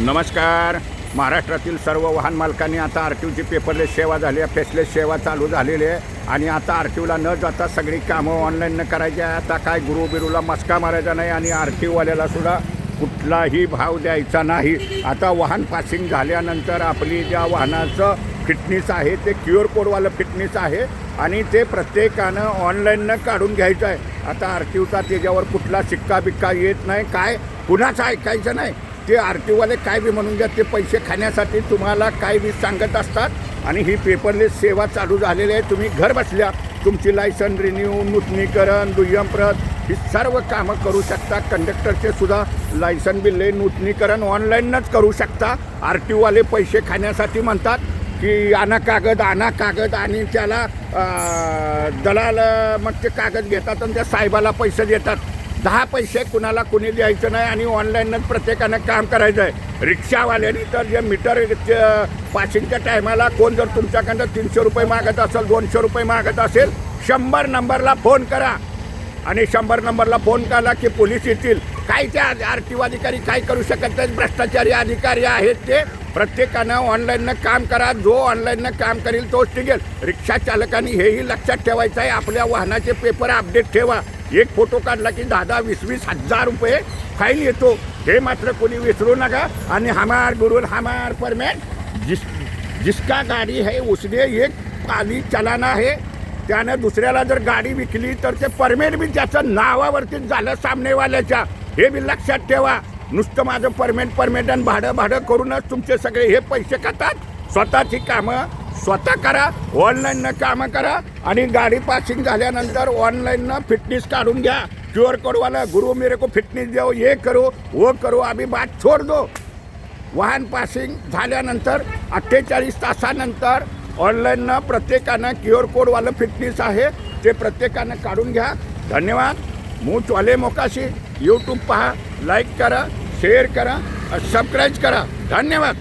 नमस्कार. महाराष्ट्रातील सर्व वाहन मालकांनी आता आर टी ओची पेपरलेस सेवा झाली आहे. फेसलेस सेवा चालू झालेली आहे. आणि आता आर टी ओला न जाता सगळी कामं ऑनलाईन करायची आहे. आता काय गुरु बिरूला मस्का मारायचा नाही आणि आर टी ओवाल्याला सुद्धा कुठलाही भाव द्यायचा नाही. आता वाहन पासिंग झाल्यानंतर आपली ज्या वाहनाचं फिटनेस आहे ते क्यू आर कोडवालं फिटनेस आहे आणि ते प्रत्येकानं ऑनलाईननं काढून घ्यायचं आहे. आता आर टी ओचा त्याच्यावर कुठला शिक्का बिक्का येत नाही. काय? कुणाचं ऐकायचं नाही. ते आर टीवाले काय बी म्हणून घ्या ते पैसे खाण्यासाठी तुम्हाला काय बी सांगत असतात. आणि ही पेपरलेस सेवा चालू झालेली आहे. तुम्ही घर बसल्या तुमची लायसन रिन्यू नूतनीकरण दुय्यम प्रत ही सर्व कामं करू शकता. कंडक्टरचे सुद्धा लायसन बिल्ले नूतनीकरण ऑनलाईनच करू शकता. आर टी ओवाले पैसे खाण्यासाठी म्हणतात की आणा कागद आणा कागद. आणि त्याला दलाल मग ते कागद घेतात आणि त्या साहेबाला पैसे देतात. दहा पैसे कुणाला कुणी द्यायचं नाही आणि ऑनलाईनच प्रत्येकानं काम करायचं आहे. रिक्षावाल्यानी तर जे मीटर पासिंगच्या टायमाला कोण जर तुमच्याकडनं तीनशे रुपये मागत असेल दोनशे रुपये मागत असेल शंभर नंबरला फोन करा. आणि शंभर नंबरला फोन केला की पोलीस येतील. काय ते आर टी ओ अधिकारी काय करू शकत नाहीत? भ्रष्टाचारी अधिकारी आहेत ते. प्रत्येकानं ऑनलाईननं काम करा. जो ऑनलाईननं काम करेल तोच टिकेल रिक्षा चालकांनी हेही लक्षात ठेवायचं आहे. आपल्या वाहनाचे पेपर अपडेट ठेवा. एक फोटो काढला की दहा दहा वीस वीस हजार रुपये फाईल येतो. हे मात्र कोणी विसरू नका. आणि हमार गुरुल हमार परमेंट जिस जिसका गाडी है उसने एक पाली चलाना है. त्यानं दुसऱ्याला जर गाडी विकली तर ते परमेट बी त्याचं नावावरतीच झालं सामनेवाल्याच्या. हे बी लक्षात ठेवा. नुसतं माझं परमेट परमेंट आणि भाडं भाडं करूनच तुमचे सगळे हे पैसे खातात. स्वतःची कामं स्वतः करा ऑनलाईननं कामं करा आणि गाडी पासिंग झाल्यानंतर ऑनलाईननं फिटनेस काढून घ्या. क्यू आर कोडवाला गुरु मेरे को फिटनेस देऊ ये करो वो करो आम्ही बात छोड़ दो. वाहन पासिंग झाल्यानंतर अठ्ठेचाळीस तासानंतर ऑनलाईननं प्रत्येकानं क्यू आर कोडवालं फिटनेस आहे ते प्रत्येकानं काढून घ्या. धन्यवाद. मू चॉले मोकाशी. यूट्यूब पहा लाईक करा शेअर करा सबस्क्राईब करा. धन्यवाद.